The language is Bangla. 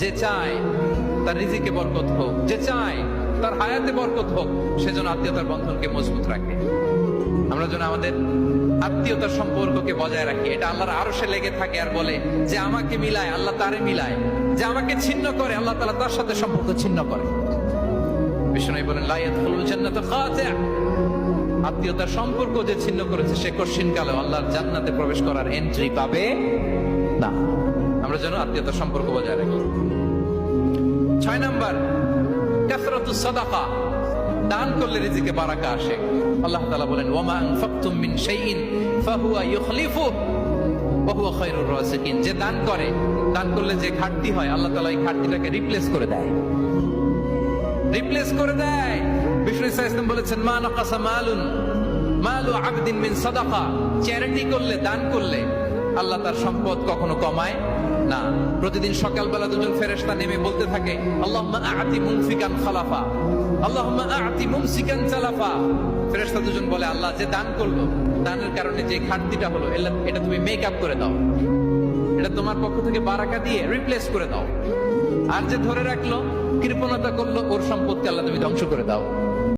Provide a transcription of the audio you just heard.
যে চায় তার রিজিকে বরকত হোক, যে চায় তার হায়াতে বরকত হোক সেজন্য আত্মীয়তার বন্ধনকে মজবুত রাখে। আমরা যেন আমাদের আত্মীয়তার সম্পর্ককে বজায় রাখি। এটা আল্লাহর আরও সে লেগে থাকে আর বলে যে আমাকে মিলায়, আল্লাহ তারে মিলায়। যে আমাকে ছিন্ন করে, আল্লাহ তালা তার সাথে সম্পর্ক ছিন্ন করে। বিষ্ণু বলেন লাইয়াত আত্মীয়তার সম্পর্ক যে ছিন্ন করেছে, সে কশিন আল্লাহর জান্নাতে প্রবেশ করার এন্ট্রি পাবে না। আমরা যেন আত্মীয়তার সম্পর্ক বজায় রাখি। ছয় নাম্বার, কাসরাতু সাদাকা, দান করলে রিজিকে বারাকা আসে। আল্লাহ তাআলা বলেন, ওমা আনফাকতুম মিন শাইইন ফাহুয়া ইউখলিফু ওয়া হুয়া খায়রুর রাসিকিন। যে দান করে, দান করলে যে ঘাটতি হয়, আল্লাহ তাআলা এই ঘাটতিটাকে রিপ্লেস করে দেয়। রিপ্লেস করে দেয়। বিষ্ণু ইসা ইসলাম বলেছেন, মা নাকাসা মালুন, মালু আবদিন মিন সাদাকা। চ্যারিটি করলে, দান করলে আল্লাহ তার সম্পদ কখনো কমায় না। প্রতিদিন সকালবেলা দুজন ফেরেশতা নেমে বলতে থাকে, আল্লাহুম্মা আ'তি মুনফিকান খালাফা, আল্লাহুম্মা আ'তি মুমসিকান চালাফা ফেরেশতা দুজন বলে, আল্লাহ যে দান করল, দানের কারণে যে ঘাটতিটা হলো এটা তুমি মেক আপ করে দাও। এটা তোমার পক্ষ থেকে বারাকা দিয়ে রিপ্লেস করে দাও। আর যে ধরে রাখল, কৃপণতা করল, ওর সম্পদকে আল্লাহ তুমি ধ্বংস করে দাও।